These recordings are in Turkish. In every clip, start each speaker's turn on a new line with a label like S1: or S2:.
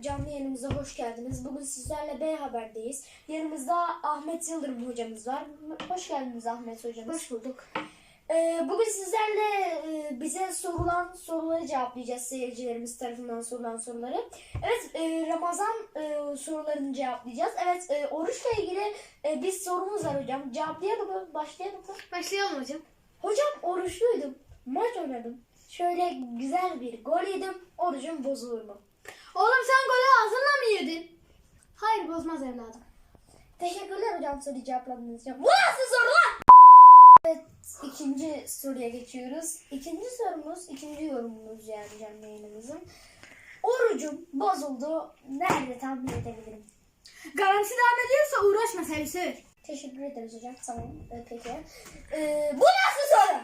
S1: canlı yayınımıza hoş geldiniz. Bugün sizlerle B Haber'deyiz. Yanımızda Ahmet Yıldırım hocamız var. Hoş geldiniz Ahmet hocamız.
S2: Hoş bulduk.
S1: Ee, bugün sizlerle e, bize sorulan soruları cevaplayacağız seyircilerimiz tarafından sorulan soruları. Evet e, Ramazan e, sorularını cevaplayacağız. Evet e, oruçla ilgili e, bir sorumuz var hocam. Cevaplayalım mı? Başlayalım mı?
S2: Başlayalım hocam.
S1: Hocam oruçluydum. Maç oynadım. Şöyle güzel bir gol yedim. Orucum bozulur mu?
S2: Oğlum sen golü ağzınla mı yedin? Hayır bozmaz evladım.
S1: Teşekkürler hocam soruyu cevapladığınız için. Bu nasıl soru lan? Evet ikinci soruya geçiyoruz. İkinci sorumuz, ikinci yorumumuz yani canlı. Orucum bozuldu. Nerede tahmin edebilirim?
S2: Garanti devam ediyorsa uğraşma sever.
S1: Teşekkür ederiz hocam. Tamam. Ee, peki. Ee, bu nasıl soru?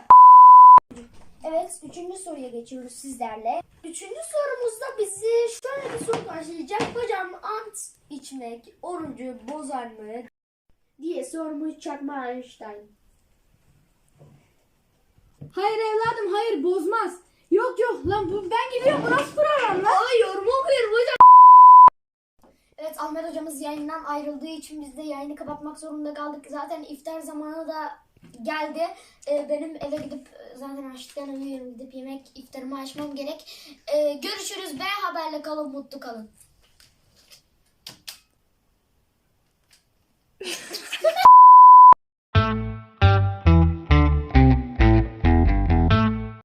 S1: Evet. Üçüncü soruya geçiyoruz sizlerle. Üçüncü sorumuzda bizi şöyle bir soru karşılayacak. Hocam ant içmek orucu bozar mı? Diye sormuş Çakma Einstein.
S2: Hayır evladım hayır bozmaz. Yok yok lan bu, ben gidiyorum bu nasıl program lan?
S1: Ay yorum okuyorum hocam. Evet Ahmet hocamız yayından ayrıldığı için biz de yayını kapatmak zorunda kaldık. Zaten iftar zamanı da geldi. Ee, benim eve gidip e, zaten açlıktan ölüyorum. Gidip yemek iftarımı açmam gerek. Ee, görüşürüz. B haberle kalın mutlu kalın.